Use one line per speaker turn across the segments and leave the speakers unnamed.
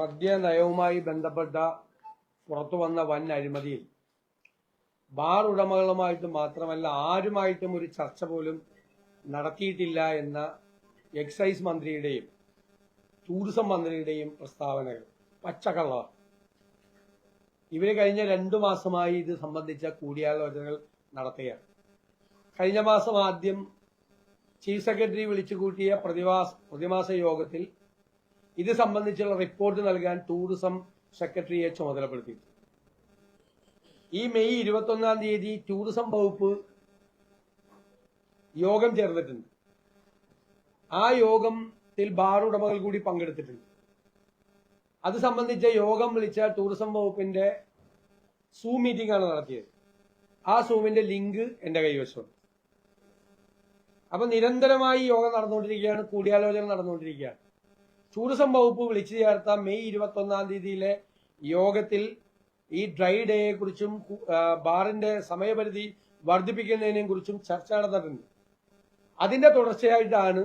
മദ്യനയവുമായി ബന്ധപ്പെട്ട പുറത്തു വന്ന വൻ അഴിമതിയിൽ. ബാർ ഉടമകളുമായിട്ട് മാത്രമല്ല ആരുമായിട്ടും ഒരു ചർച്ച പോലും നടത്തിയിട്ടില്ല എന്ന എക്സൈസ് മന്ത്രിയുടെയും ടൂറിസം മന്ത്രിയുടെയും പ്രസ്താവനകൾ. പച്ചക്കള്ളമാണ് ഇവർ കഴിഞ്ഞ രണ്ടു മാസമായി ഇത് സംബന്ധിച്ച കൂടിയാലോചനകൾ നടത്തുകയാണ്. കഴിഞ്ഞ മാസം ആദ്യം ചീഫ് സെക്രട്ടറി വിളിച്ചു കൂട്ടിയ പ്രതിമാസ യോഗത്തിൽ ഇത് സംബന്ധിച്ചുള്ള റിപ്പോർട്ട് നൽകാൻ ടൂറിസം സെക്രട്ടറിയെ ചുമതലപ്പെടുത്തി. ഈ മെയ് ഇരുപത്തൊന്നാം തീയതി ടൂറിസം വകുപ്പ് യോഗം ചേർന്നിട്ടുണ്ട്. ആ യോഗത്തിൽ ബാർ ഉടമകൾ കൂടി പങ്കെടുത്തിട്ടുണ്ട്. അത് സംബന്ധിച്ച യോഗം വിളിച്ച ടൂറിസം വകുപ്പിന്റെ സൂം മീറ്റിംഗ് ആണ് നടത്തിയത്. ആ സൂമിന്റെ ലിങ്ക് എന്റെ കൈവശമുണ്ട്. അപ്പൊ നിരന്തരമായി യോഗം നടന്നുകൊണ്ടിരിക്കുകയാണ് കൂടിയാലോചന നടന്നുകൊണ്ടിരിക്കുകയാണ്. ടൂറിസം വകുപ്പ് വിളിച്ചു ചേർത്ത മെയ് ഇരുപത്തൊന്നാം തീയതിയിലെ യോഗത്തിൽ ഈ ഡ്രൈ ഡേയെ കുറിച്ചും ബാറിന്റെ സമയപരിധി വർദ്ധിപ്പിക്കുന്നതിനെ കുറിച്ചും ചർച്ച നടന്നിട്ടുണ്ട്. അതിന്റെ തുടർച്ചയായിട്ടാണ്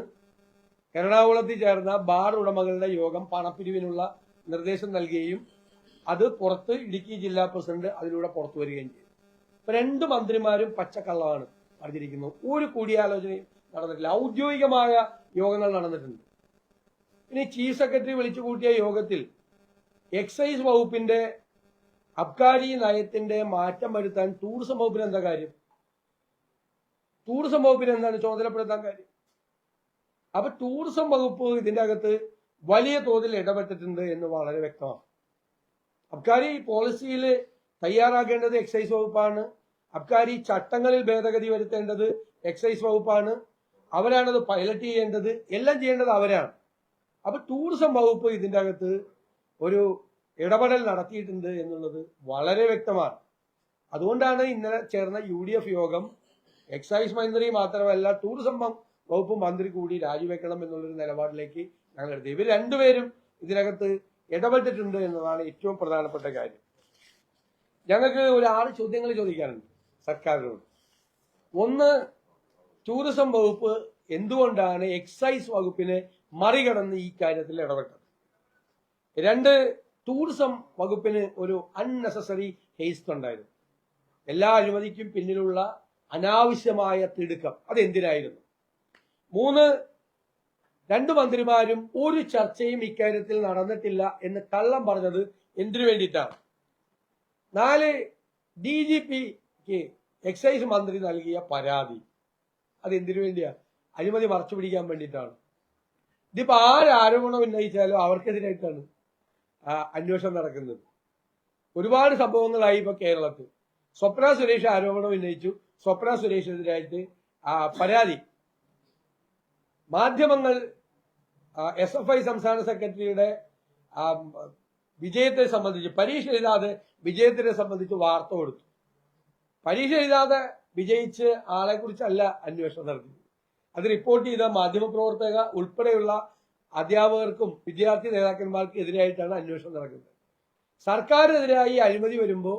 എറണാകുളത്ത് ചേർന്ന ബാർ ഉടമകളുടെ യോഗം പണപ്പിരിവിനുള്ള നിർദ്ദേശം നൽകുകയും അത് പുറത്ത് ഇടുക്കി ജില്ലാ പ്രസിഡന്റ് അതിലൂടെ പുറത്തു വരികയും ചെയ്തു. ഇപ്പൊ രണ്ട് മന്ത്രിമാരും പച്ചക്കള്ളമാണ് പറഞ്ഞിരിക്കുന്നത്. ഒരു കൂടിയാലോചനയും നടന്നിട്ടില്ല. ഔദ്യോഗികമായ യോഗങ്ങൾ നടന്നിട്ടുണ്ട്. ഇനി ചീഫ് സെക്രട്ടറി വിളിച്ചു കൂട്ടിയ യോഗത്തിൽ എക്സൈസ് വകുപ്പിന്റെ അബ്കാരി നയത്തിന്റെ മാറ്റം വരുത്താൻ ടൂറിസം വകുപ്പിന് എന്താ കാര്യം? ടൂറിസം വകുപ്പിന് എന്താണ് ചുമതലപ്പെടുത്താൻ കാര്യം? അപ്പൊ ടൂറിസം വകുപ്പ് ഇതിന്റെ അകത്ത് വലിയ തോതിൽ ഇടപെട്ടിട്ടുണ്ട് എന്ന് വളരെ വ്യക്തമാണ്. അബ്കാരി പോളിസിയിൽ തയ്യാറാക്കേണ്ടത് എക്സൈസ് വകുപ്പാണ്. അബ്കാരി ചട്ടങ്ങളിൽ ഭേദഗതി വരുത്തേണ്ടത് എക്സൈസ് വകുപ്പാണ്. അവരാണത് പൈലറ്റ് ചെയ്യേണ്ടത് എല്ലാം ചെയ്യേണ്ടത് അവരാണ്. അപ്പൊ ടൂറിസം വകുപ്പ് ഇതിന്റെ അകത്ത് ഒരു ഇടപെടൽ നടത്തിയിട്ടുണ്ട് എന്നുള്ളത് വളരെ വ്യക്തമാണ്. അതുകൊണ്ടാണ് ഇന്നലെ ചേർന്ന യു ഡി എഫ് യോഗം എക്സൈസ് മന്ത്രി മാത്രമല്ല ടൂറിസം വകുപ്പ് മന്ത്രി കൂടി രാജിവെക്കണം എന്നുള്ളൊരു നിലപാടിലേക്ക് ഞങ്ങൾ എടുത്തത് ഇവർ രണ്ടുപേരും ഇതിനകത്ത് ഇടപെട്ടിട്ടുണ്ട് എന്നതാണ് ഏറ്റവും പ്രധാനപ്പെട്ട കാര്യം. ഞങ്ങൾക്ക് ഒരു ആറ് ചോദ്യങ്ങൾ ചോദിക്കാനുണ്ട് സർക്കാരിനോട്. ഒന്ന് ടൂറിസം വകുപ്പ് എന്തുകൊണ്ടാണ് എക്സൈസ് വകുപ്പിനെ മറികടന്ന് ഈ കാര്യത്തിൽ ഇടപെട്ടത്. രണ്ട് ടൂറിസം വകുപ്പിന് ഒരു അൺനെസസറി ഹേസ്റ്റ് ഉണ്ടായിരുന്നു. എല്ലാ അഴിമതിക്കും പിന്നിലുള്ള അനാവശ്യമായ തിടുക്കം അതെന്തിനായിരുന്നു? മൂന്ന് രണ്ടു മന്ത്രിമാരും ഒരു ചർച്ചയും ഇക്കാര്യത്തിൽ നടന്നിട്ടില്ല എന്ന് കള്ളം പറഞ്ഞത് എന്തിനു വേണ്ടിയിട്ടാണ്? നാല് ഡി ജി പിക്ക് എക്സൈസ് മന്ത്രി നൽകിയ പരാതി അത് എന്തിനു വേണ്ടിയാ? അഴിമതി മറച്ചു പിടിക്കാൻ വേണ്ടിയിട്ടാണ്. ഇതിപ്പോ ആരാരോപണം ഉന്നയിച്ചാലും അവർക്കെതിരായിട്ടാണ് അന്വേഷണം നടക്കുന്നത്. ഒരുപാട് സംഭവങ്ങളായി ഇപ്പൊ കേരളത്തിൽ. സ്വപ്ന സുരേഷ് ആരോപണം ഉന്നയിച്ചു? സ്വപ്ന സുരേഷിനെതിരായിട്ട് പരാതി. മാധ്യമങ്ങൾ എസ് എഫ് ഐ സംസ്ഥാന സെക്രട്ടറിയുടെ വിജയത്തെ സംബന്ധിച്ച് പരീക്ഷ എഴുതാതെ വിജയത്തിനെ സംബന്ധിച്ച് വാർത്ത കൊടുത്തു. പരീക്ഷ എഴുതാതെ വിജയിച്ച് ആളെ കുറിച്ചല്ല അന്വേഷണം നടത്തിയത്. അത് റിപ്പോർട്ട് ചെയ്ത മാധ്യമപ്രവർത്തക ഉൾപ്പെടെയുള്ള അധ്യാപകർക്കും വിദ്യാർത്ഥി നേതാക്കന്മാർക്കും എതിരായിട്ടാണ് അന്വേഷണം നടക്കുന്നത്. സർക്കാരിനെതിരായി അഴിമതി വരുമ്പോൾ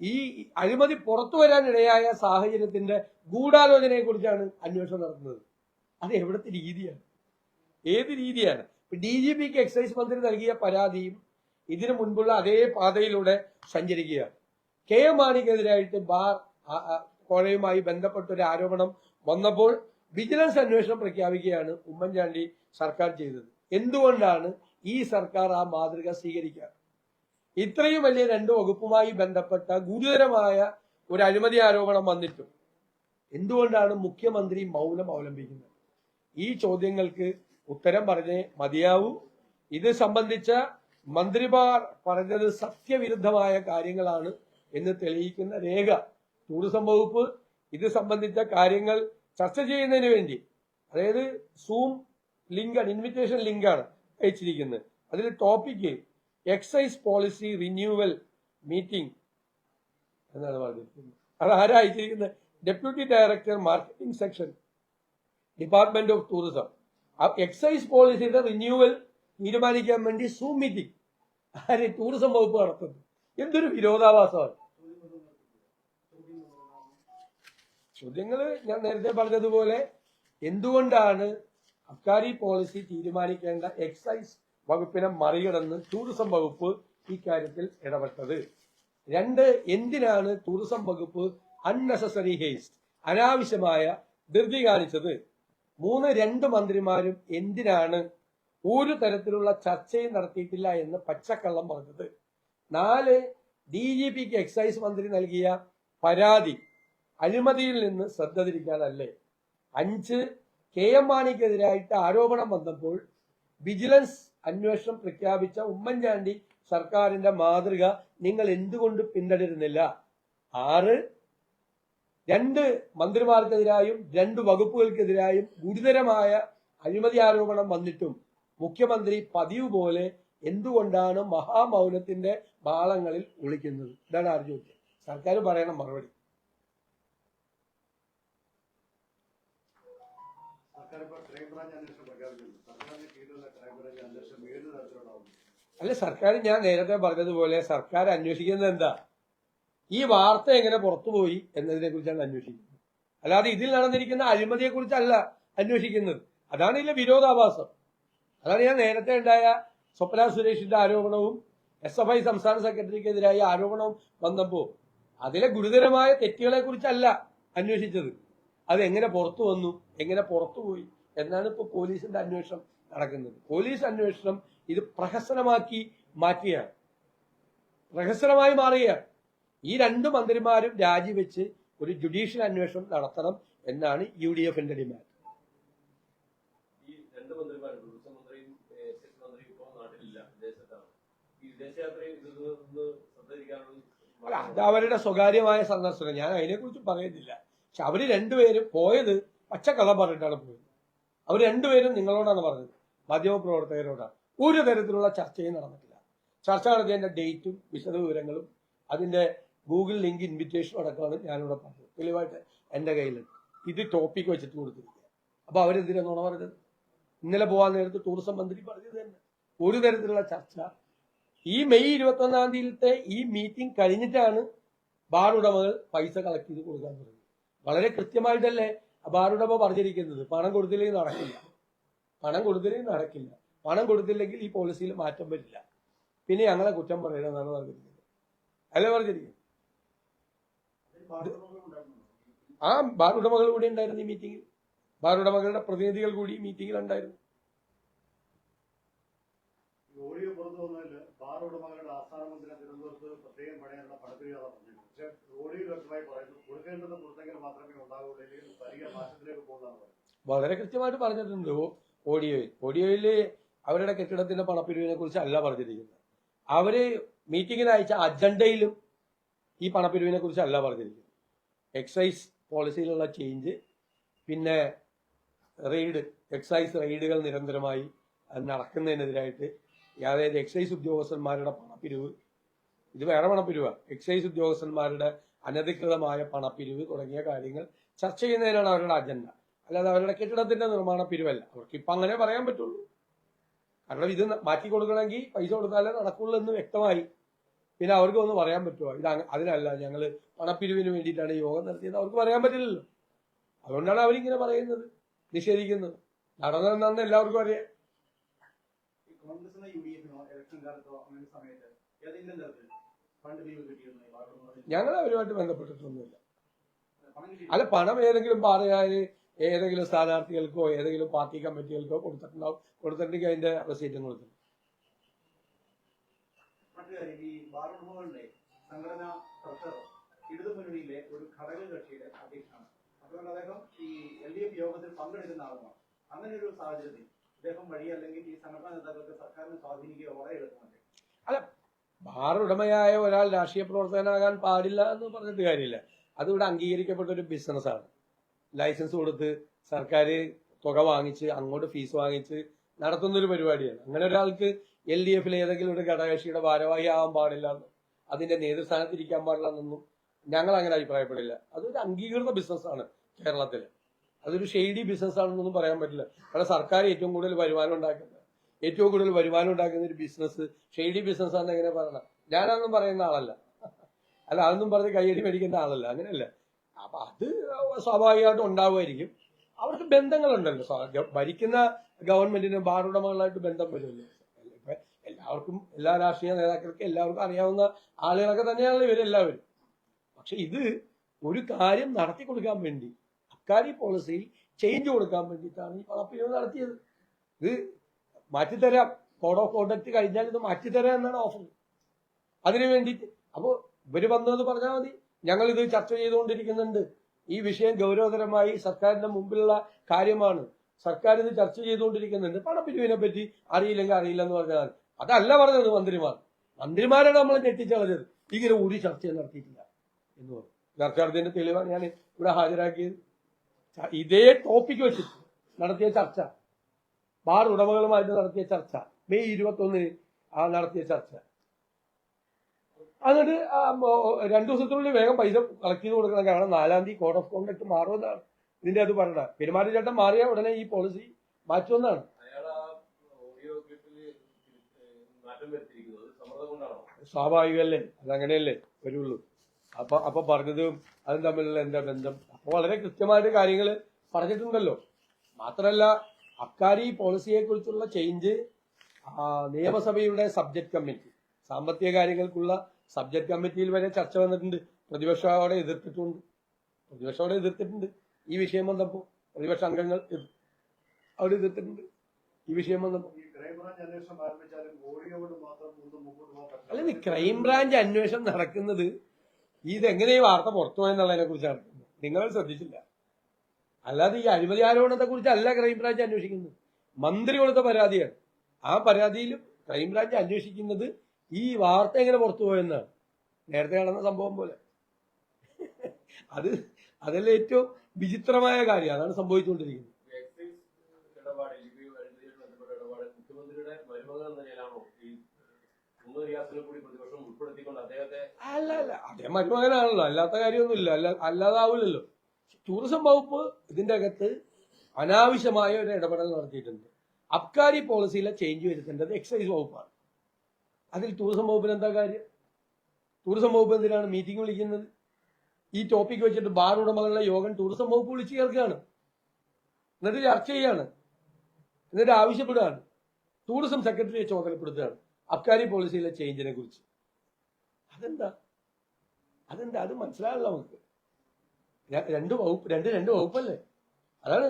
ഈ അഴിമതി പുറത്തു വരാനിടയായ സാഹചര്യത്തിന്റെ ഗൂഢാലോചനയെ കുറിച്ചാണ് അന്വേഷണം നടത്തുന്നത്. അത് എവിടുത്തെ രീതിയാണ്? ഏത് രീതിയാണ്? ഡി ജി പിക്ക് എക്സൈസ് മന്ത്രി നൽകിയ പരാതിയും ഇതിനു മുൻപുള്ള അതേ പാതയിലൂടെ സഞ്ചരിക്കുകയാണ്. കെ എം മാണിക്കെതിരായിട്ട് ബാർ കോഴയുമായി ബന്ധപ്പെട്ട ഒരു ആരോപണം വന്നപ്പോൾ വിജിലൻസ് അന്വേഷണം പ്രഖ്യാപിക്കുകയാണ് ഉമ്മൻചാണ്ടി സർക്കാർ ചെയ്തത്. എന്തുകൊണ്ടാണ് ഈ സർക്കാർ ആ മാതൃക സ്വീകരിക്കുക ഇത്രയും വലിയ രണ്ട് വകുപ്പുമായി ബന്ധപ്പെട്ട ഗുരുതരമായ ഒരു അഴിമതി ആരോപണം വന്നിട്ടും എന്തുകൊണ്ടാണ് മുഖ്യമന്ത്രി മൗനം അവലംബിക്കുന്നത്? ഈ ചോദ്യങ്ങൾക്ക് ഉത്തരം പറഞ്ഞേ മതിയാവൂ. ഇത് സംബന്ധിച്ച മന്ത്രിമാർ പറഞ്ഞത് സത്യവിരുദ്ധമായ കാര്യങ്ങളാണ് എന്ന് തെളിയിക്കുന്ന രേഖ ടൂറിസം വകുപ്പ് ഇത് സംബന്ധിച്ച കാര്യങ്ങൾ ചർച്ച ചെയ്യുന്നതിന് വേണ്ടി അതായത് സൂം ലിങ്കാണ് ഇൻവിറ്റേഷൻ ലിങ്കാണ് അയച്ചിരിക്കുന്നത്. അതിൽ topic excise policy renewal meeting എന്നാണ് പറഞ്ഞിരിക്കുന്നത്. അത് ആരാ അയച്ചിരിക്കുന്നത്? Deputy director marketing section department of tourism excise പോളിസിയുടെ റിന്യൂവൽ തീരുമാനിക്കാൻ വേണ്ടി സൂം മീറ്റിംഗ് ആര് ടൂറിസം വകുപ്പ് നടത്തുന്നു? എന്തൊരു വിരോധാഭാസമാണ്. ചോദ്യങ്ങൾ ഞാൻ നേരത്തെ പറഞ്ഞതുപോലെ എന്തുകൊണ്ടാണ് അബ്കാരി പോളിസി തീരുമാനിക്കേണ്ട എക്സൈസ് വകുപ്പിനെ മറികടന്ന് ടൂറിസം വകുപ്പ് ഇക്കാര്യത്തിൽ ഇടപെട്ടത്? രണ്ട് എന്തിനാണ് ടൂറിസം വകുപ്പ് അൺനെസസറി ഹേസ്റ്റ് അനാവശ്യമായ ധൃതി കാണിച്ചത്? മൂന്ന് രണ്ട് മന്ത്രിമാരും എന്തിനാണ് ഒരു തരത്തിലുള്ള ചർച്ചയും നടത്തിയിട്ടില്ല എന്ന് പച്ചക്കള്ളം പറഞ്ഞത്? നാല് ഡി ജി പിക്ക് എക്സൈസ് മന്ത്രി നൽകിയ പരാതി അഴിമതിയിൽ നിന്ന് ശ്രദ്ധ തിരിക്കാനല്ലേ? അഞ്ച് കെ എം മാണിക്കെതിരായിട്ട് ആരോപണം വന്നപ്പോൾ വിജിലൻസ് അന്വേഷണം പ്രഖ്യാപിച്ച ഉമ്മൻചാണ്ടി സർക്കാരിന്റെ മാതൃക നിങ്ങൾ എന്തുകൊണ്ട് പിന്തുടരുന്നില്ല? ആറ് രണ്ട് മന്ത്രിമാർക്കെതിരായും രണ്ട് വകുപ്പുകൾക്കെതിരായും ഗുരുതരമായ അഴിമതി ആരോപണം വന്നിട്ടും മുഖ്യമന്ത്രി പതിവ് പോലെ എന്തുകൊണ്ടാണ് മഹാമൗനത്തിന്റെ മാളങ്ങളിൽ ഒളിക്കുന്നത്? ഇതാണ് ആര് സർക്കാർ പറയണം മറുപടി. അല്ല സർക്കാർ ഞാൻ നേരത്തെ പറഞ്ഞതുപോലെ സർക്കാർ അന്വേഷിക്കുന്നത് എന്താ ഈ വാർത്ത എങ്ങനെ പുറത്തുപോയി എന്നതിനെ കുറിച്ചാണ് അന്വേഷിക്കുന്നത്. അല്ലാതെ ഇതിൽ നടന്നിരിക്കുന്ന അഴിമതിയെ കുറിച്ചല്ല അന്വേഷിക്കുന്നത്. അതാണ് ഇതിലെ വിരോധാഭാസം. അതാണ് ഞാൻ നേരത്തെ ഉണ്ടായ സ്വപ്ന സുരേഷിന്റെ ആരോപണവും എസ് എഫ് ഐ സംസ്ഥാന സെക്രട്ടറിക്കെതിരായ ആരോപണവും വന്നപ്പോൾ അതിലെ ഗുരുതരമായ തെറ്റുകളെ കുറിച്ചല്ല അന്വേഷിച്ചത്. അത് എങ്ങനെ പുറത്തു വന്നു എങ്ങനെ പുറത്തുപോയി എന്നാണ് ഇപ്പോൾ പോലീസിന്റെ അന്വേഷണം നടക്കുന്നത്. പോലീസ് അന്വേഷണം ഇത് പ്രഹസനമാക്കി മാറ്റുകയാണ് പ്രഹസനമായി മാറുകയാണ് ഈ രണ്ട് മന്ത്രിമാരും രാജിവെച്ച് ഒരു ജുഡീഷ്യൽ അന്വേഷണം നടത്തണം എന്നാണ് യു ഡി എഫിന്റെ ഡിമാൻഡ് അത് അവരുടെ സ്വകാര്യമായ സന്ദർശനം. ഞാൻ അതിനെക്കുറിച്ച് പറയുന്നില്ല. പക്ഷെ അവർ രണ്ടുപേരും പോയത് പച്ചക്കള്ളം പറഞ്ഞിട്ടാണ് പോയത്. അവർ രണ്ടുപേരും നിങ്ങളോടാണ് പറഞ്ഞത്. മാധ്യമപ്രവർത്തകരോടാണ്. ഒരു തരത്തിലുള്ള ചർച്ചയും നടന്നിട്ടില്ല. ചർച്ച നടത്തിയതിന്റെ ഡേറ്റും വിശദ വിവരങ്ങളും അതിന്റെ ഗൂഗിൾ ലിങ്ക് ഇൻവിറ്റേഷൻ അടക്കമാണ് ഞാനിവിടെ പറഞ്ഞത്. തെളിവായിട്ട് എന്റെ കയ്യിലുണ്ട്. ഇത് ടോപ്പിക് വെച്ചിട്ട് കൊടുത്തിരിക്കുക അപ്പൊ അവരെന്തിനാണ് പറഞ്ഞത്? ഇന്നലെ പോകാൻ നേരത്ത് ടൂറിസം മന്ത്രി പറഞ്ഞത് തന്നെ. ഒരു തരത്തിലുള്ള ചർച്ച. ഈ മെയ് ഇരുപത്തി ഒന്നാം തീയതിയിലത്തെ ഈ മീറ്റിംഗ് കഴിഞ്ഞിട്ടാണ് ബാർ ഉടമകൾ പൈസ കളക്ട് ചെയ്ത് കൊടുക്കാൻ തുടങ്ങി വളരെ കൃത്യമായിട്ടല്ലേ ബാർ ഉടമ പറഞ്ഞിരിക്കുന്നത്? പണം കൊടുത്തില്ലെങ്കിൽ നടക്കില്ല. പണം കൊടുത്തില്ലെങ്കിൽ നടക്കില്ല. പണം കൊടുത്തില്ലെങ്കിൽ ഈ പോളിസിയിൽ മാറ്റം വരില്ല. പിന്നെ ഞങ്ങളെ കുറ്റം പറയണമെന്നാണ് പറഞ്ഞിരിക്കുന്നത് അല്ലേ പറഞ്ഞിരിക്കുന്നത് ആ ബാർ ഉടമകൾ കൂടി ഉണ്ടായിരുന്നു ഈ മീറ്റിംഗിൽ ബാർ ഉടമകളുടെ പ്രതിനിധികൾ കൂടി ഈ മീറ്റിംഗിൽ ഉണ്ടായിരുന്നു.
ഓഡിയോ പുറത്തു വന്നതിൽ ബാർ ഉടമകളുടെ ആസ്ഥാന മന്ദിരം തിരുവനന്തപുരത്ത് പ്രത്യേകം പണിയാനുള്ള പക്ഷേ ഓഡിയോ വ്യക്തമായി പറയുന്നു കൊടുക്കേണ്ടത് കൊടുത്തെങ്കിൽ മാത്രമേ ഉണ്ടാവുള്ളൂ അല്ലെങ്കിൽ വലിയ നാശത്തിലേക്ക് പോകുന്നതാണ്
വളരെ കൃത്യമായിട്ട് പറഞ്ഞിട്ടുണ്ട് ഓഡിയോയിൽ. ഓഡിയോയിൽ ഓഡിയോയിൽ അവരുടെ കെട്ടിടത്തിന്റെ പണപ്പിരിവിനെ കുറിച്ച് അല്ല പറഞ്ഞിരിക്കുന്നത്. അവർ മീറ്റിംഗിന് അയച്ച അജണ്ടയിലും ഈ പണപ്പിരിവിനെ കുറിച്ച് അല്ല പറഞ്ഞിരിക്കുന്നത്. എക്സൈസ് പോളിസിയിലുള്ള ചേഞ്ച് പിന്നെ റെയ്ഡ് എക്സൈസ് റെയ്ഡുകൾ നിരന്തരമായി നടക്കുന്നതിനെതിരായിട്ട് അതായത് എക്സൈസ് ഉദ്യോഗസ്ഥന്മാരുടെ പണപ്പിരിവ്. ഇത് വേറെ പണപ്പിരിവാ. എക്സൈസ് ഉദ്യോഗസ്ഥന്മാരുടെ അനധികൃതമായ പണപ്പിരിവ് തുടങ്ങിയ കാര്യങ്ങൾ ചർച്ച ചെയ്യുന്നതിനാണ് അവരുടെ അജണ്ട അല്ലാതെ അവരുടെ കെട്ടിടത്തിന്റെ നിർമ്മാണ പിരിവല്ല. അവർക്ക് ഇപ്പൊ അങ്ങനെ പറയാൻ പറ്റുള്ളൂ. കാരണം ഇത് മാറ്റി കൊടുക്കണമെങ്കിൽ പൈസ കൊടുത്താലേ നടക്കുള്ളൂ എന്ന് വ്യക്തമായി. പിന്നെ അവർക്ക് ഒന്ന് പറയാൻ പറ്റുമോ ഇത് അതിനല്ല ഞങ്ങൾ പണപ്പിരിവിന് വേണ്ടിയിട്ടാണ് യോഗം നടത്തിയത്. അവർക്ക് പറയാൻ പറ്റില്ലല്ലോ. അതുകൊണ്ടാണ് അവരിങ്ങനെ പറയുന്നത് നിഷേധിക്കുന്നത്. നടന്നതെന്നാന്ന് എല്ലാവർക്കും അറിയാം. ഞങ്ങൾ അവരുമായിട്ട് ബന്ധപ്പെട്ടിട്ടൊന്നുമില്ല. അല്ല പണം ഏതെങ്കിലും പാറയാൽ ഏതെങ്കിലും സ്ഥാനാർത്ഥികൾക്കോ ഏതെങ്കിലും പാർട്ടി കമ്മിറ്റികൾക്കോ കൊടുത്തിട്ടുണ്ടാവും. കൊടുത്തിട്ടുണ്ടെങ്കിൽ അതിന്റെ റെസീറ്റും കൊടുത്തിട്ടുണ്ട്.
ഇടതു ഒരു ഘടക കക്ഷിയുടെ അധ്യക്ഷനാണ്. അതുകൊണ്ട് അദ്ദേഹം ഈ എൽ ഡി എഫ് യോഗത്തിൽ പങ്കെടുക്കുന്ന ആളുമാണ്. അങ്ങനെ ഒരു സാഹചര്യത്തിൽ ഇദ്ദേഹം വഴി അല്ലെങ്കിൽ ഈ സംഘടനാ നേതാക്കൾക്ക് സർക്കാരിനെ സ്വാധീനിക്കുക വളരെ എളുപ്പമല്ലേ
ബാർ ഉടമയായ ഒരാൾ രാഷ്ട്രീയ പ്രവർത്തകനാകാൻ പാടില്ല എന്ന് പറഞ്ഞിട്ട് കാര്യമില്ല. അതിവിടെ അംഗീകരിക്കപ്പെട്ട ഒരു ബിസിനസ്സാണ് ലൈസൻസ് കൊടുത്ത് സർക്കാർ തുക വാങ്ങിച്ച് അങ്ങോട്ട് ഫീസ് വാങ്ങിച്ച് നടത്തുന്ന ഒരു പരിപാടിയാണ്. അങ്ങനെ ഒരാൾക്ക് എൽ ഡി എഫിൽ ഏതെങ്കിലും ഒരു ഘടകകക്ഷിയുടെ ഭാരവാഹി ആവാൻ പാടില്ല എന്ന് അതിന്റെ നേതൃസ്ഥാനത്ത് ഇരിക്കാൻ പാടില്ല എന്നൊന്നും ഞങ്ങൾ അങ്ങനെ അഭിപ്രായപ്പെടില്ല. അതൊരു അംഗീകൃത ബിസിനസ്സാണ് കേരളത്തിൽ അതൊരു ഷെയ്ഡി ബിസിനസ് ആണെന്നൊന്നും പറയാൻ പറ്റില്ല. കാരണം സർക്കാർ ഏറ്റവും കൂടുതൽ വരുമാനം ഉണ്ടാക്കുന്നത് ഏറ്റവും കൂടുതൽ വരുമാനം ഉണ്ടാക്കുന്ന ഒരു ബിസിനസ് ഷെയ്ഡി ബിസിനസ് ആണെന്ന് എങ്ങനെ പറയണം? ഞാനതൊന്നും പറയുന്ന ആളല്ല. അല്ല അതൊന്നും പറഞ്ഞ് കൈയടി മേടിക്കുന്ന ആളല്ല. അങ്ങനെയല്ല. അപ്പൊ അത് സ്വാഭാവികമായിട്ടും ഉണ്ടാവുമായിരിക്കും. അവർക്ക് ബന്ധങ്ങളുണ്ടല്ലോ. ഭരിക്കുന്ന ഗവൺമെന്റിന് ബാർ ഉടമകളായിട്ട് ബന്ധം വരുമല്ലോ. എല്ലാവർക്കും എല്ലാ രാഷ്ട്രീയ നേതാക്കൾക്കും എല്ലാവർക്കും അറിയാവുന്ന ആളുകളൊക്കെ തന്നെയാണ് ഇവരെല്ലാവരും. പക്ഷെ ഇത് ഒരു കാര്യം നടത്തി കൊടുക്കാൻ വേണ്ടി അബ്കാരി പോളിസിയിൽ ചേഞ്ച് കൊടുക്കാൻ വേണ്ടിയിട്ടാണ് ഈ പണപ്പിരിവ് നടത്തിയത്. ഇത് മാറ്റിത്തരാം. കോഡ് ഓഫ് കോണ്ടക്ട് കഴിഞ്ഞാൽ ഇത് മാറ്റിത്തരാം എന്നാണ് ഓഫർ അതിനു വേണ്ടിയിട്ട്. അപ്പോൾ ഇവർ വന്നത് പറഞ്ഞാൽ മതി. ഞങ്ങൾ ഇത് ചർച്ച ചെയ്തുകൊണ്ടിരിക്കുന്നുണ്ട്. ഈ വിഷയം ഗൗരവതരമായി സർക്കാരിന്റെ മുമ്പിലുള്ള കാര്യമാണ്. സർക്കാർ ഇത് ചർച്ച ചെയ്തുകൊണ്ടിരിക്കുന്നുണ്ട്. പണപ്പിരിവിനെ പറ്റി അറിയില്ലെങ്കിൽ അറിയില്ല എന്ന് പറഞ്ഞാൽ അതല്ല പറഞ്ഞത് മന്ത്രിമാർ. മന്ത്രിമാരാണ് നമ്മൾ ഞെട്ടിച്ചളഞ്ഞത്. ഇങ്ങനെ ഒരു ചർച്ചയും നടത്തിയിട്ടില്ല എന്ന് പറഞ്ഞു. നടത്തിയതിന്റെ തെളിവാണ് ഞാൻ ഇവിടെ ഹാജരാക്കിയത്. ഇതേ ടോപ്പിക് വെച്ചിട്ട് നടത്തിയ ചർച്ച. ബാർ ഉടമകളുമായിട്ട് നടത്തിയ ചർച്ച. മെയ് ഇരുപത്തി ഒന്നിന് ആ നടത്തിയ ചർച്ച. എന്നിട്ട് മോ- രണ്ടു ദിവസത്തിനുള്ളിൽ വേഗം പൈസ കളക്ട് ചെയ്ത് കൊടുക്കണം. കാരണം നാലാം തീയതി കോഡ് ഓഫ് കോണ്ടക്ട് മാറുമെന്നാണ് ഇതിന്റെ അത് പറഞ്ഞത്. പെരുമാറ്റച്ചട്ടം മാറിയ ഉടനെ ഈ പോളിസി മാറ്റുമെന്നാണ്. സ്വാഭാവികമല്ലേ? അതങ്ങനെയല്ലേ വരുള്ളൂ. അപ്പൊ അപ്പൊ പറഞ്ഞതും അതും തമ്മിലുള്ള എന്താ ബന്ധം? അപ്പൊ വളരെ കൃത്യമായിട്ട് കാര്യങ്ങൾ പറഞ്ഞിട്ടുണ്ടല്ലോ. മാത്രമല്ല അക്കാരി പോളിസിയെ കുറിച്ചുള്ള ചേഞ്ച് നിയമസഭയുടെ സബ്ജക്ട് കമ്മിറ്റി സാമ്പത്തിക കാര്യങ്ങൾക്കുള്ള സബ്ജക്ട് കമ്മിറ്റിയിൽ വരെ ചർച്ച വന്നിട്ടുണ്ട്. പ്രതിപക്ഷം അവിടെ എതിർത്തിട്ടുണ്ട്. പ്രതിപക്ഷം അവിടെ എതിർത്തിട്ടുണ്ട്. ഈ വിഷയം വന്നപ്പോൾ പ്രതിപക്ഷ അംഗങ്ങൾ അവർ അവിടെ എതിർത്തിട്ടുണ്ട്. ഈ വിഷയം വന്നപ്പോൾ
പറ്റില്ല.
അല്ല ക്രൈംബ്രാഞ്ച് അന്വേഷണം നടക്കുന്നത് ഇതെങ്ങനെ ഈ വാർത്ത പുറത്തു പോയെന്നുള്ളതിനെ കുറിച്ചാണ്. നിങ്ങൾ ശ്രദ്ധിച്ചില്ല. അല്ലാതെ ഈ അഴിമതി ആരോപണത്തെ കുറിച്ച് അല്ല ക്രൈംബ്രാഞ്ച് അന്വേഷിക്കുന്നത്. മന്ത്രി കൊടുത്ത പരാതിയാണ്. ആ പരാതിയിലും ക്രൈംബ്രാഞ്ച് അന്വേഷിക്കുന്നത് ഈ വാർത്ത എങ്ങനെ പുറത്തു പോയെന്നാണ് നേരത്തെ നടന്ന സംഭവം പോലെ. അത് അതല്ലേ ഏറ്റവും വിചിത്രമായ കാര്യം. അതാണ് സംഭവിച്ചുകൊണ്ടിരിക്കുന്നത്. അല്ല അല്ല. അദ്ദേഹം മരുമകനാണല്ലോ. അല്ലാത്ത കാര്യമൊന്നുമില്ല. അല്ല അല്ലാതാവില്ലല്ലോ. ടൂറിസം വകുപ്പ് ഇതിന്റെ അകത്ത് അനാവശ്യമായ ഒരു ഇടപെടൽ നടത്തിയിട്ടുണ്ട്. അബ്കാരി പോളിസിയിലെ ചേഞ്ച് വരുത്തേണ്ടത് എക്സൈസ് വകുപ്പാണ്. അതിൽ ടൂറിസം വകുപ്പിന് എന്താ കാര്യം? ടൂറിസം വകുപ്പ് എന്തിനാണ് മീറ്റിംഗ് വിളിക്കുന്നത്? ഈ ടോപ്പിക് വെച്ചിട്ട് ബാർ ഉടമകളുടെ യോഗം ടൂറിസം വകുപ്പ് വിളിച്ചു ചേർക്കുകയാണ്. എന്നിട്ട് ചർച്ച ചെയ്യാണ്. എന്നിട്ട് ആവശ്യപ്പെടുകയാണ്. ടൂറിസം സെക്രട്ടറിയെ ചുമതലപ്പെടുത്തുകയാണ്. അബ്കാരി പോളിസിയിലെ ചേഞ്ചിനെ കുറിച്ച്. അതെന്താ? അതെന്താ? അത് മനസ്സിലാവില്ല നമുക്ക്. രണ്ട് വകുപ്പ് രണ്ട് രണ്ട് വകുപ്പല്ലേ? അതാണ്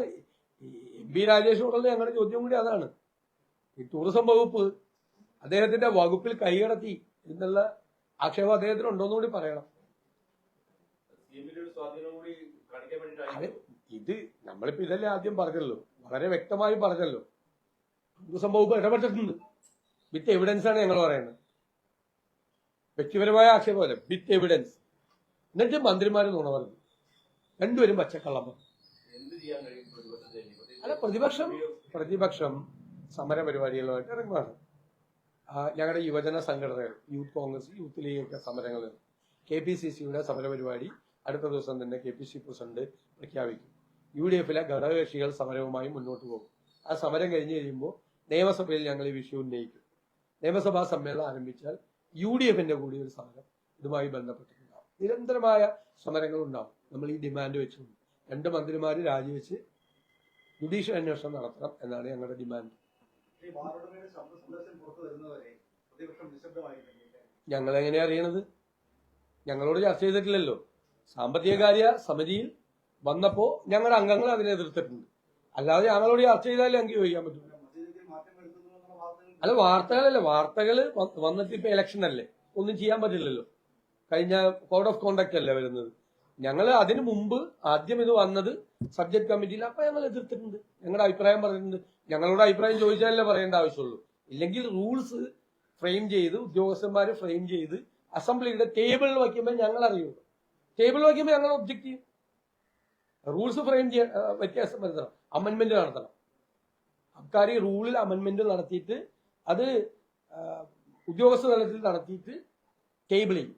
എം പി രാജേഷിനോടുള്ള ഞങ്ങളുടെ ചോദ്യം കൂടി അതാണ്. ഈ ടൂറിസം വകുപ്പ് അദ്ദേഹത്തിന്റെ വകുപ്പിൽ കൈകടത്തി എന്നുള്ള ആക്ഷേപം അദ്ദേഹത്തിന് ഉണ്ടോന്നു കൂടി പറയണം. ഇത് നമ്മളിപ്പോ ഇതല്ലേ ആദ്യം പറഞ്ഞല്ലോ. വളരെ വ്യക്തമായി പറഞ്ഞല്ലോ. സംഭവം വകുപ്പ് ഇടപെട്ടിട്ടുണ്ട്. വിത്ത് എവിഡൻസ് ആണ് ഞങ്ങൾ പറയുന്നത്. വ്യക്തിപരമായ ആക്ഷേപമല്ല വിത്ത് എവിഡൻസ് എന്നിട്ട് മന്ത്രിമാര് നുണ പറഞ്ഞു. രണ്ടുപേരും പച്ചക്കള്ളം പറഞ്ഞു. അല്ല പ്രതിപക്ഷം പ്രതിപക്ഷം സമര പരിപാടികളുമായിട്ട് ഇറങ്ങുകയാണ് ഞങ്ങളുടെ യുവജന സംഘടനകൾ യൂത്ത് കോൺഗ്രസ് യൂത്ത് ലീഗ് ഒക്കെ സമരങ്ങൾ കെ പി സി സിയുടെ സമരപരിപാടി അടുത്ത ദിവസം തന്നെ കെ പി സി പ്രസിഡന്റ് പ്രഖ്യാപിക്കും. യു ഡി എഫിലെ ഘടകകക്ഷികൾ സമരവുമായി മുന്നോട്ട് പോകും. ആ സമരം കഴിഞ്ഞ് കഴിയുമ്പോൾ നിയമസഭയിൽ ഞങ്ങൾ ഈ വിഷയം ഉന്നയിക്കും. നിയമസഭാ സമ്മേളനം ആരംഭിച്ചാൽ യു ഡി എഫിന്റെ കൂടി ഒരു സമരം ഇതുമായി ബന്ധപ്പെട്ടിട്ടുണ്ടാവും. നിരന്തരമായ സമരങ്ങൾ ഉണ്ടാവും. നമ്മൾ ഈ ഡിമാൻഡ് വെച്ചുകൊണ്ട് രണ്ട് മന്ത്രിമാര് രാജിവെച്ച് ജുഡീഷ്യൽ അന്വേഷണം നടത്തണം എന്നാണ് ഞങ്ങളുടെ ഡിമാൻഡ്. ഞങ്ങൾ എങ്ങനെയാ അറിയണത്? ഞങ്ങളോട് ചർച്ച ചെയ്തിട്ടില്ലല്ലോ. സാമ്പത്തിക കാര്യ സമിതിയിൽ വന്നപ്പോ ഞങ്ങളുടെ അംഗങ്ങൾ അതിനെ എതിർത്തിട്ടുണ്ട്. അല്ലാതെ ഞങ്ങളോട് ചർച്ച ചെയ്താലേ ചോദിക്കാൻ പറ്റും.
അല്ല വാർത്തകളല്ല വാർത്തകൾ
അല്ല വാർത്തകളല്ലേ. വാർത്തകൾ വന്നിട്ട് ഇപ്പൊ ഇലക്ഷൻ അല്ലേ? ഒന്നും ചെയ്യാൻ പറ്റില്ലല്ലോ. കഴിഞ്ഞ കോഡ് ഓഫ് കോണ്ടാക്ട് അല്ലേ വരുന്നത്? ഞങ്ങൾ അതിനു മുമ്പ് ആദ്യം ഇത് വന്നത് സബ്ജക്ട് കമ്മിറ്റിയിൽ അപ്പൊ ഞങ്ങൾ എതിർത്തിട്ടുണ്ട്. ഞങ്ങളുടെ അഭിപ്രായം പറഞ്ഞിട്ടുണ്ട്. ഞങ്ങളോട് അഭിപ്രായം ചോദിച്ചാലല്ലേ പറയേണ്ട ആവശ്യമുള്ളൂ. ഇല്ലെങ്കിൽ റൂൾസ് ഫ്രെയിം ചെയ്ത് ഉദ്യോഗസ്ഥന്മാർ ഫ്രെയിം ചെയ്ത് അസംബ്ലിയുടെ ടേബിളിൽ വയ്ക്കുമ്പോൾ ഞങ്ങൾ അറിയുള്ളൂ ടേബിളിൽ വയ്ക്കുമ്പോൾ ഞങ്ങൾ ഒബ്ജക്ട് ചെയ്യും. റൂൾസ് ഫ്രെയിം ചെയ്യാൻ വ്യത്യാസം വരുത്തണം. അമെന്റ്മെന്റ് നടത്തണം. അബ്കാരി റൂളിൽ അമെന്റ്മെന്റ് നടത്തിയിട്ട് അത് ഉദ്യോഗസ്ഥ തലത്തിൽ നടത്തിയിട്ട് ടേബിൾ ചെയ്യും.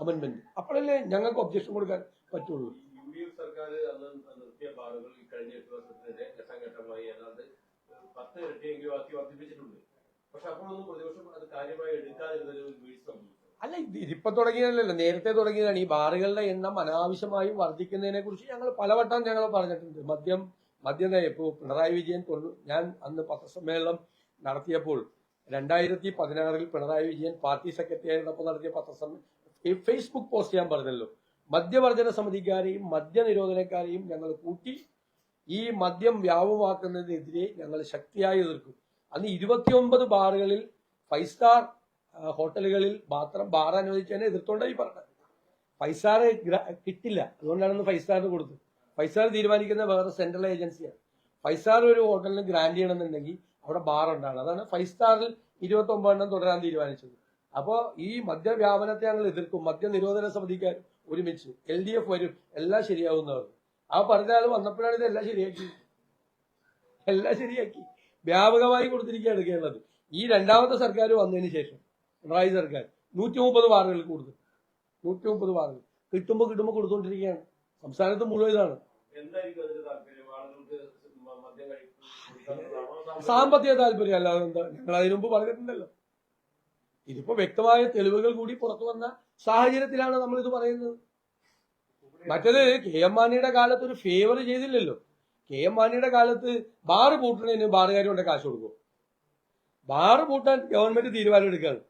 അമെന്റ്മെന്റ് അപ്പോഴല്ലേ ഞങ്ങൾക്ക് ഒബ്ജക്ഷൻ കൊടുക്കാൻ പറ്റുള്ളൂ.
സർക്കാർ അന്ന് നിർത്തിയ ബാറുകൾ ഈ കഴിഞ്ഞ എട്ട് വർഷത്തിനിടെ ഘട്ടം ഏതാണ്ട് പത്ത് ഇരട്ടിയെങ്കിലും ആക്കി വർദ്ധിപ്പിച്ചിട്ടുണ്ട്. പക്ഷെ അപ്പോഴൊന്നും പ്രതിപക്ഷം അത് കാര്യമായി വീഴ്ച
അല്ല ഇത് ഇതിപ്പോ തുടങ്ങിയതല്ലല്ലോ. നേരത്തെ തുടങ്ങിയതാണ്. ഈ ബാറുകളുടെ എണ്ണം അനാവശ്യമായും വർദ്ധിക്കുന്നതിനെ കുറിച്ച് ഞങ്ങൾ പലവട്ടം ഞങ്ങൾ പറഞ്ഞിട്ടുണ്ട്. മദ്യം മദ്യം ഇപ്പോ പിണറായി വിജയൻ ഞാൻ അന്ന് പത്രസമ്മേളനം നടത്തിയപ്പോൾ രണ്ടായിരത്തി പതിനാറിൽ പിണറായി വിജയൻ പാർട്ടി സെക്രട്ടറി ആയിരുന്നപ്പോൾ നടത്തിയ പത്രസമ്മേളനം ഈ ഫേസ്ബുക്ക് പോസ്റ്റ് ഞാൻ പറഞ്ഞല്ലോ. മദ്യവർജന സമിതിക്കാരെയും മദ്യനിരോധനക്കാരെയും ഞങ്ങൾ കൂട്ടി ഈ മദ്യം വ്യാപമാക്കുന്നതിനെതിരെ ഞങ്ങൾ ശക്തിയായി എതിർക്കും. അന്ന് ഇരുപത്തിയൊമ്പത് ബാറുകളിൽ ഫൈവ് സ്റ്റാർ ഹോട്ടലുകളിൽ മാത്രം ബാർ അനുവദിച്ചതിനെ എതിർത്തോണ്ടായി പറഞ്ഞത്. ഫൈവ് സ്റ്റാർ കിട്ടില്ല. അതുകൊണ്ടാണ് ഫൈവ് സ്റ്റാറിന് കൊടുത്തത്. ഫൈവ് സ്റ്റാർ തീരുമാനിക്കുന്ന വേറെ സെൻട്രൽ ഏജൻസിയാണ് ഫൈവ് സ്റ്റാർ ഒരു ഹോട്ടലിന് ഗ്രാൻഡ് ചെയ്യണമെന്നുണ്ടെങ്കിൽ അവിടെ ബാർ ഉണ്ടാണ് അതാണ് ഫൈവ് സ്റ്റാറിൽ ഇരുപത്തി ഒമ്പതെണ്ണം തുടരാൻ തീരുമാനിച്ചത്. അപ്പോൾ ഈ മദ്യവ്യാപനത്തെ ഞങ്ങൾ എതിർക്കും. മദ്യ നിരോധന സമിതിക്കാർ ഒരുമിച്ച് എൽ ഡി എഫ് വരും. എല്ലാം ശരിയാവുന്നവർ ആ പറഞ്ഞ ആൾ വന്നപ്പോഴാണ് ഇതെല്ലാം ശരിയാക്കി. എല്ലാം ശരിയാക്കി. വ്യാപകമായി കൊടുത്തിരിക്കുകയാണ് കേരളത്തിൽ ഈ രണ്ടാമത്തെ സർക്കാർ വന്നതിന് ശേഷം പിണറായി സർക്കാർ നൂറ്റി മുപ്പത് വാർഡുകൾ കൂടുതൽ നൂറ്റി മുപ്പത് വാർഡുകൾ. കിട്ടുമ്പോൾ കിട്ടുമ്പോൾ കൊടുത്തുകൊണ്ടിരിക്കുകയാണ് സംസ്ഥാനത്ത് മുഴുവൻ ഇതാണ്. സാമ്പത്തിക താല്പര്യം അല്ലാതെ എന്താ? ഞങ്ങൾ അതിനു മുമ്പ് പറഞ്ഞിട്ടുണ്ടല്ലോ. ഇതിപ്പോ വ്യക്തമായ തെളിവുകൾ കൂടി പുറത്തു വന്ന സാഹചര്യത്തിലാണ് നമ്മൾ ഇത് പറയുന്നത്. മറ്റത് കെ എം മാണിയുടെ കാലത്ത് ഒരു ഫേവർ ചെയ്തില്ലല്ലോ. കെ എം മാണിയുടെ കാലത്ത് ബാറ് പൂട്ടണതിന് ബാറുകാർ കൊണ്ട് കാശ് കൊടുക്കും. ബാറ് പൂട്ടാൻ ഗവൺമെന്റ് തീരുമാനം എടുക്കുകയാണ്.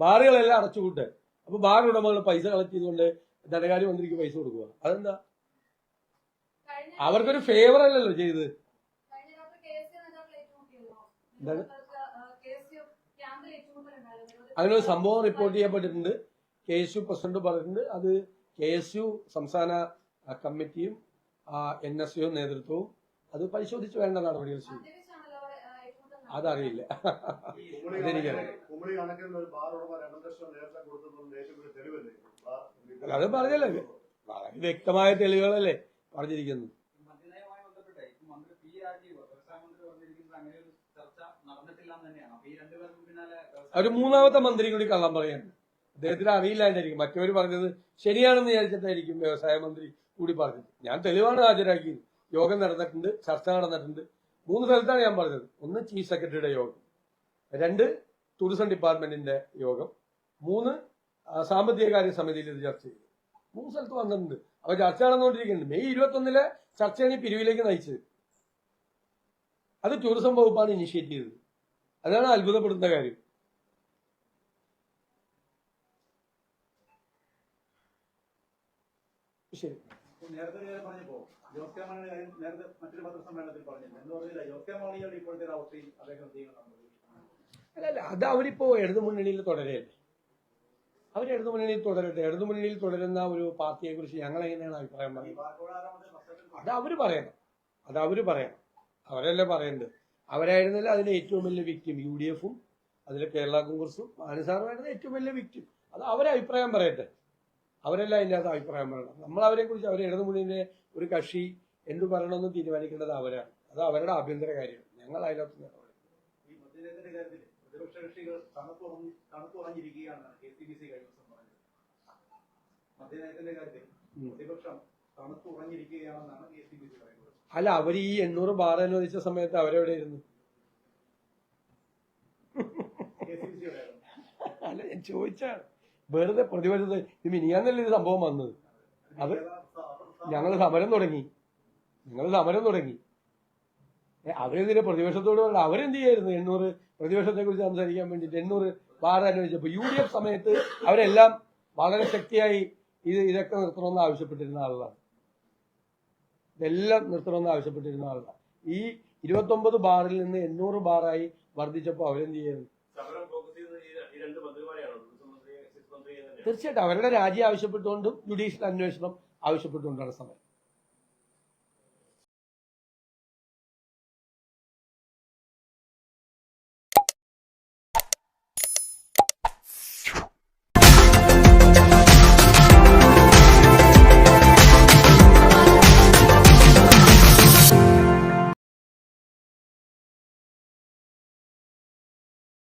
ബാറുകളെല്ലാം അടച്ചുപൂട്ടാൻ അപ്പൊ ബാർ ഉടമകൾ പൈസ കളക്ട് ചെയ്തുകൊണ്ട് ധനകാര്യ മന്ത്രിക്ക് പൈസ കൊടുക്കുക അതെന്താ? അവർക്കൊരു ഫേവർ അല്ലല്ലോ
ചെയ്ത്.
എന്താണ്?
നിങ്ങൾക്ക്, ആ, KSU ക്യാമ്പിൽ ഏറ്റുമുട്ടലുണ്ടായിരുന്നു.
അങ്ങനെ ഒരു സംഭവം റിപ്പോർട്ട് ചെയ്യപ്പെട്ടിട്ടുണ്ട്. കെ എസ് യു പ്രസിഡന്റ് പറഞ്ഞിട്ടുണ്ട്. അത് കെ എസ് യു സംസ്ഥാന കമ്മിറ്റിയും എൻ എസ് യു നേതൃത്വവും അത് പരിശോധിച്ച് വേണ്ട നടപടികൾ ചെയ്യും. അതറിയില്ല. അതെനിക്കറിയാം. അത് പറഞ്ഞല്ലേ? വളരെ വ്യക്തമായ തെളിവുകളല്ലേ പറഞ്ഞിരിക്കുന്നത്
മദ്യനയവുമായി ബന്ധപ്പെട്ട് ഇപ്പൊ മന്ത്രി പി രാജീവ് വ്യവസായ മന്ത്രി പറഞ്ഞിരിക്കുന്നത് അങ്ങനെ ഒരു ചർച്ച നടന്നിട്ടില്ല എന്ന് തന്നെയാണ് അപ്പൊ ഈ രണ്ടുപേർക്കും പിന്നാലെ വ്യവസായ
ഒരു മൂന്നാമത്തെ മന്ത്രി കൂടി കള്ളം പറയാണ് അദ്ദേഹത്തിന് അറിയില്ലാണ്ടായിരിക്കും. മറ്റവർ പറഞ്ഞത് ശരിയാണെന്ന് വിചാരിച്ചിട്ടായിരിക്കും വ്യവസായ മന്ത്രി കൂടി പറഞ്ഞത്. ഞാൻ തെളിവാണ് ഹാജരാക്കിയത്. യോഗം നടന്നിട്ടുണ്ട് ചർച്ച നടന്നിട്ടുണ്ട്. മൂന്ന് സ്ഥലത്താണ് ഞാൻ പറഞ്ഞത്. ഒന്ന് ചീഫ് സെക്രട്ടറിയുടെ യോഗം. രണ്ട് ടൂറിസം ഡിപ്പാർട്ട്മെന്റിന്റെ യോഗം. മൂന്ന് സാമ്പത്തിക കാര്യ സമിതിയിൽ ഇത് ചർച്ച ചെയ്തു. മൂന്ന് സ്ഥലത്ത് വന്നിട്ടുണ്ട്. അപ്പൊ ചർച്ച നടന്നുകൊണ്ടിരിക്കുന്നുണ്ട്. മെയ് ഇരുപത്തൊന്നിലെ ചർച്ചയാണ് ഈ പിരിവിലേക്ക് നയിച്ചത്. അത് ടൂറിസം വകുപ്പാണ് ഇനിഷ്യേറ്റ് ചെയ്തത്. അതാണ് അത്ഭുതപ്പെടുന്ന കാര്യം. ശരി.
നേരത്തെ പറഞ്ഞപ്പോ കാര്യം നേരത്തെ മറ്റൊരു പത്രസമ്മേളനത്തിൽ പറഞ്ഞില്ല. എന്ന് പറഞ്ഞില്ല ഇപ്പോഴത്തെ അവസ്ഥയിൽ അദ്ദേഹം
അത് അവരിപ്പോ ഇടതു മുന്നണിയിൽ തുടരുകയല്ലേ അവർ ഇടതു മുന്നണിയിൽ തുടരട്ടെ? ഇടതു മുന്നണിയിൽ തുടരുന്ന ഒരു പാർട്ടിയെ കുറിച്ച് ഞങ്ങൾ എങ്ങനെയാണ് അഭിപ്രായം പറയുന്നത് അത് അവർ പറയണം. അത് അവർ പറയണം. അവരല്ലേ പറയേണ്ടത്? അവരായിരുന്നല്ലോ അതിന് ഏറ്റവും വലിയ വിക്ടിം യു ഡി എഫും അതിലെ കേരള കോൺഗ്രസും മാനസാറുമായിരുന്നു ഏറ്റവും വലിയ വിക്ടിം അത് അവരെ അഭിപ്രായം പറയട്ടെ. അവരെല്ലാം അതിന്റെ അത് അഭിപ്രായം പറയണം നമ്മൾ അവരെ കുറിച്ച് അവരെ ഇടതു ഒരു കക്ഷി എന്ത് പറയണമെന്ന് തീരുമാനിക്കേണ്ടത് അവരാണ്. അത് അവരുടെ ആഭ്യന്തര കാര്യമാണ്. ഞങ്ങൾ അതിനകത്ത് നിലപാട്
ഈ മദ്യനയത്തിന്റെ കാര്യത്തിൽ പ്രതിപക്ഷ കക്ഷികൾ തണുത്തുറഞ്ഞ് തണുത്തുറഞ്ഞിരിക്കുകയാണ് കെ സി ബി സി കഴിഞ്ഞ ദിവസം പറഞ്ഞത്. മദ്യനയത്തിന്റെ കാര്യത്തിൽ പ്രതിപക്ഷം തണുത്തുറഞ്ഞിരിക്കുകയാണെന്നാണ് കെ സി ബി സി പറയുന്നത്.
അല്ല അവർ ഈ എണ്ണൂറ് ബാർ അനുവദിച്ച സമയത്ത്
അവരെവിടെ ഇരുന്നു?
അല്ല ഞാൻ ചോദിച്ചാണ്. വെറുതെ പ്രതിപക്ഷത്ത് ഇത് മിനിയാന്നല്ല ഇത് സംഭവം വന്നത്? അത് ഞങ്ങൾ സമരം തുടങ്ങി. ഞങ്ങൾ സമരം തുടങ്ങി. അവരെന്തിനാ പ്രതിപക്ഷത്തോട് പറഞ്ഞു അവരെന്ത് ചെയ്യായിരുന്നു എണ്ണൂറ് പ്രതിപക്ഷത്തെ കുറിച്ച് സംസാരിക്കാൻ വേണ്ടിയിട്ട്? എണ്ണൂറ് ബാർ അനുവദിച്ചപ്പോൾ യു ഡി എഫ് സമയത്ത് അവരെല്ലാം വളരെ ശക്തിയായി ഇത് ഇതൊക്കെ നിർത്തണമെന്ന് ആവശ്യപ്പെട്ടിരുന്ന ആളുകളാണ്. ഇതെല്ലാം നിർത്തണമെന്ന് ആവശ്യപ്പെട്ടിരുന്ന ആളാണ് ഈ ഇരുപത്തൊമ്പത് ബാറിൽ നിന്ന് എണ്ണൂറ് ബാറായി വർദ്ധിച്ചപ്പോൾ അവരെന്ത് ചെയ്യുന്നു തീർച്ചയായിട്ടും അവരുടെ രാജി ആവശ്യപ്പെട്ടുകൊണ്ടും ജുഡീഷ്യൽ അന്വേഷണം ആവശ്യപ്പെട്ടുകൊണ്ടാണ് സമരം.